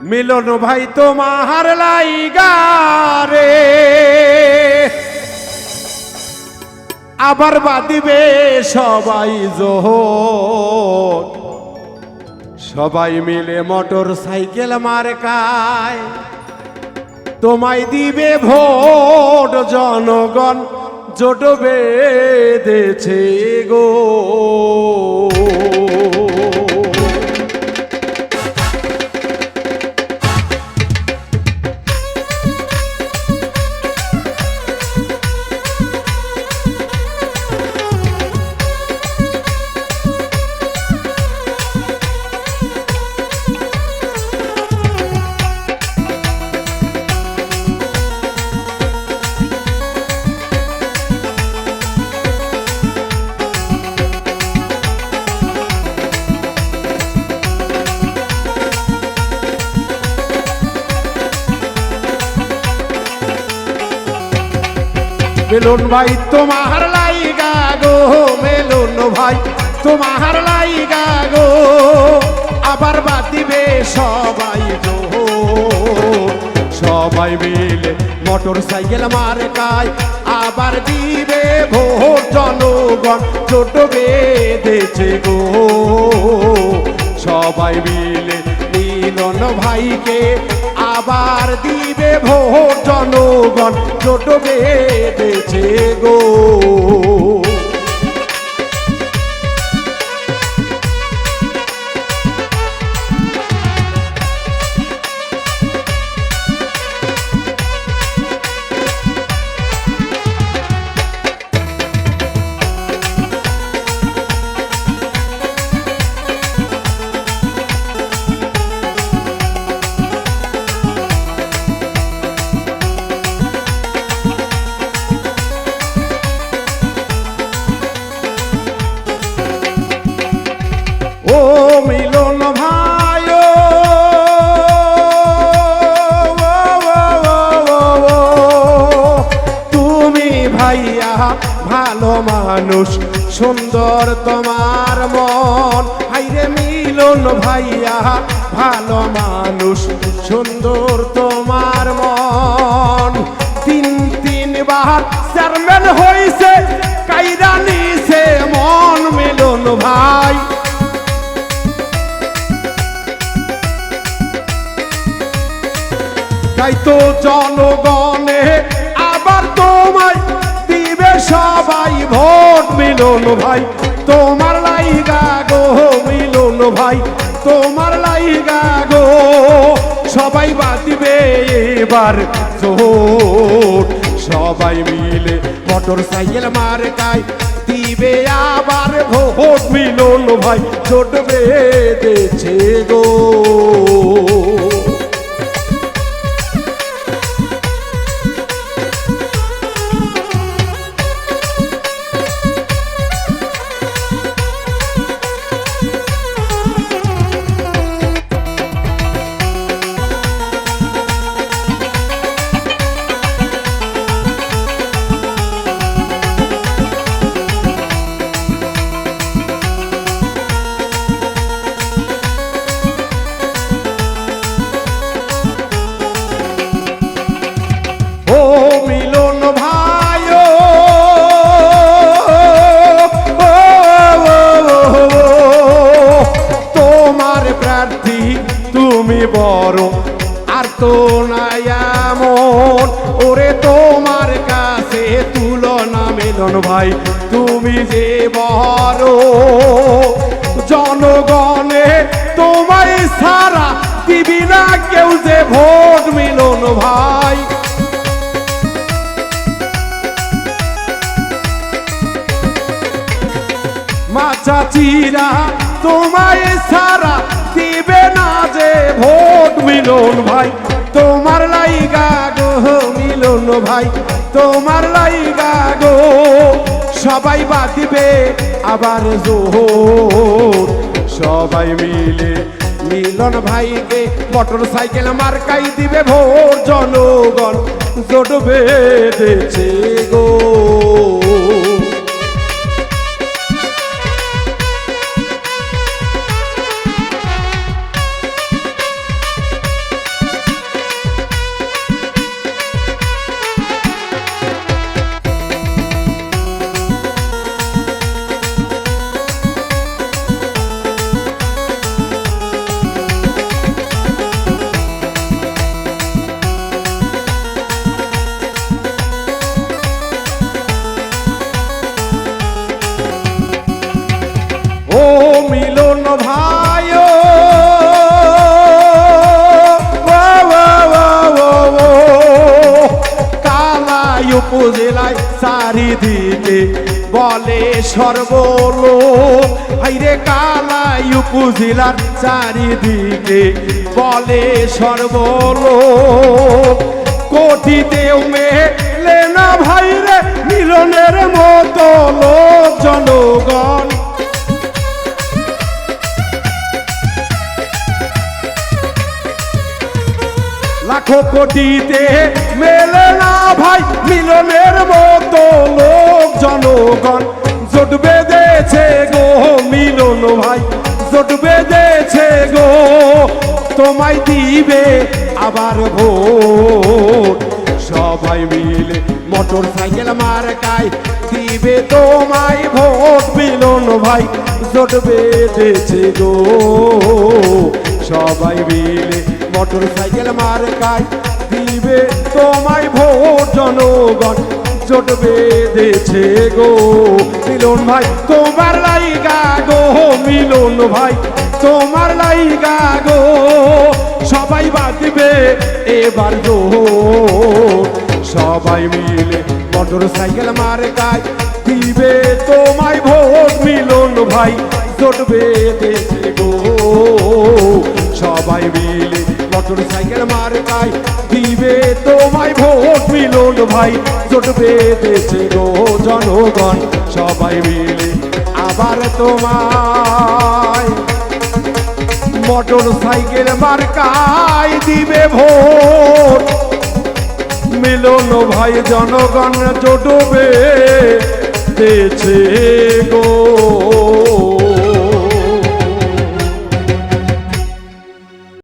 মিলন ভাই তোমার লাইগারে আবার বাদিবে সবাই জোহর সবাই মিলে মোটর সাইকেল মার্কায়। তোমায় দিবে ভোট জনগণ, জোট বেঁধেছে গো। মেলুন ভাই, তোমার লাইগা গো, মেলুন ভাই, তোমার লাইগা গো। আবার বাদ দিবে সবাই গো। সবাই মিলে মোটর সাইকেল মার্কায় আবার দিবে ভোট জনগণ, ছোট বেঁধেছে গো। সবাই মিলে মিলন ভাইকে আবার দিবে ভোট জনগণ ছোট বেঁধেছে গো। ভালো মানুষ, সুন্দর তোমার মন। হাইরে মিলন ভাইয়া, ভালো মানুষ, সুন্দর তোমার মন। তিন তিনবার চেয়ারম্যান হইছে, কাইরা নিছে মন মিলন ভাই। তাই তো জনগণে সবাই ভোট মিলন ভাই, তোমার লাইগা গো মিলন ভাই, তোমার লাইগা গো সবাই বাদিবে এবার জোট। সবাই মিলে মোটর সাইকেল মার্কায় দিবে আবার ভোট মিলন ভাই ছোট বেঁধেছে গো। প্রার্থী, তুমি বড়। আর তো ওরে তোমার কাছে তুলনা মিলন ভাই, তুমি যে বড়। জনগণে তোমায় সারা দিবি না কেউ যে ভোট মিলন ভাই। মা চাচিরা তোমায় সারা মিলন ভাই, তোমার লাইগা গো, মিলন ভাই, তোমার লাইগা গো। সবাই বাদিবে আবার জোর। সবাই মিলে মিলন ভাইকে মোটর সাইকেল মার্কাই দিবে ভোট জনগণ জোট বেঁধেছে গো। দিকে বলে সর্বলোক। হাইরে কালাই উপজেলার চারিদিকে বলে সর্বলোক। কোটিতেও মেলে না ভাইরে মিলনের মতো লোক জনগণ। লাখো কোটিতে মেলে না ভাই মিলনের মতো লোক, জনগণ। জোট বেঁধেছে গো মিলন ভাই, জোট বেঁধেছে গো। তোমায় দিবে আবার ভোট। সবাই মিলে মোটর সাইকেল মার মার্কায় দিবে তোমায় ভোট, মিলন ভাই। জোট বেঁধেছে গো। সবাই মিলে মোটর সাইকেল মার মার্কায় দিবে তোমায় জনগণ জোট বেঁধেছে গো। মিলন ভাই, তোমার লাইগা গো, মিলন ভাই, তোমার লাইগা গো। সবাই বাঁধবে এবার গো। সবাই মিলে মোটর সাইকেল মার্কায় দিবে তোমায় ভোট। মিলন ভাই, জোট বেঁধেছে গো। সবাই মিলে মার্কায় দিবে তোমায় ভোট মিলন ভাই। জোট গো জনগণ, সবাই মিলে আবার তোমায়। মোটর সাইকেল দিবে ভোট। মিলন ভাই জনগণ জোটবে দেছে গো।